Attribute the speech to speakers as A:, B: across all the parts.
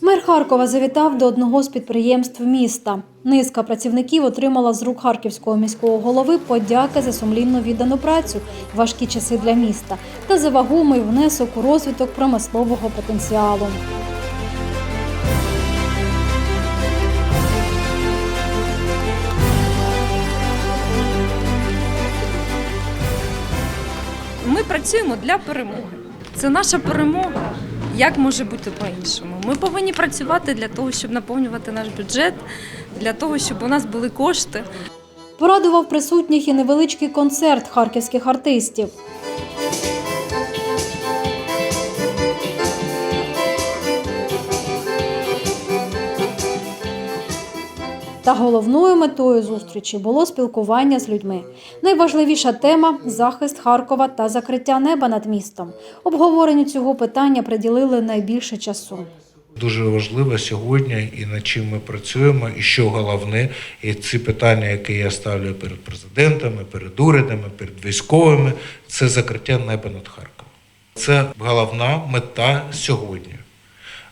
A: Мер Харкова завітав до одного з підприємств міста. Низка працівників отримала з рук харківського міського голови подяки за сумлінно віддану працю, важкі часи для міста та за вагомий внесок у розвиток промислового потенціалу.
B: Ми працюємо для перемоги. Це наша перемога. Як може бути по-іншому? Ми повинні працювати для того, щоб наповнювати наш бюджет, для того, щоб у нас були кошти.
A: Порадував присутніх і невеличкий концерт харківських артистів. Та головною метою зустрічі було спілкування з людьми. Найважливіша тема захист Харкова та закриття неба над містом. Обговоренню цього питання приділили найбільше часу.
C: Дуже важливо сьогодні і над чим ми працюємо, і що головне, і ці питання, які я ставлю перед президентами, перед урядами, перед військовими, це закриття неба над Харковом. Це головна мета сьогодні.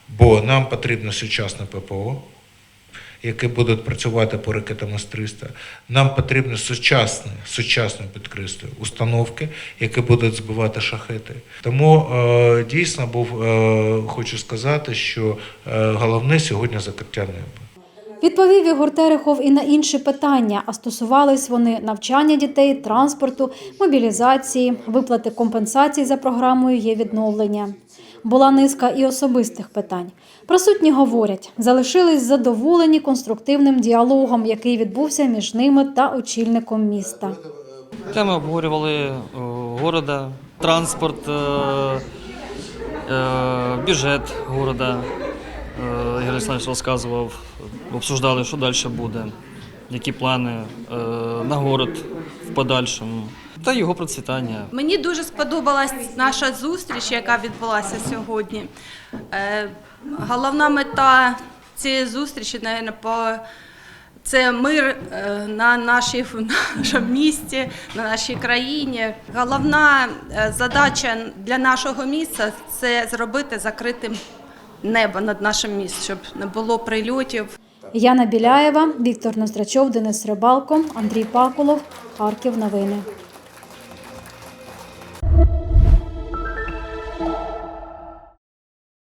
C: Бо нам потрібно сучасне ППО, які будуть працювати по ракетам С-300. Нам потрібні сучасні, сучасні підкреслюю, установки, які будуть збивати шахети. Тому е, дійсно був, е, хочу сказати, що е, головне сьогодні закриття неба.
A: Відповів Ігор Терехов і на інші питання, а стосувались вони навчання дітей, транспорту, мобілізації, виплати компенсацій за програмою є відновлення. Була низка і особистих питань. Присутні говорять, залишились задоволені конструктивним діалогом, який відбувся між ними та очільником міста.
D: Теми обговорювали е, города, транспорт, е, е, бюджет города. Ігор Олександрович розказував, обсуждали, що далі буде, які плани е, на город в подальшому та його процвітання.
E: Мені дуже сподобалась наша зустріч, яка відбулася сьогодні. Е, Головна мета цієї зустрічі, мабуть, по це мир е, на нашій в нашому місті, на нашій країні. Головна е, задача для нашого міста це зробити закритим небо над нашим містом, щоб не було прильотів.
A: Яна Біляєва, Віктор Ноздрачов, Денис Рибалко, Андрій Пакулов, Харків. Новини.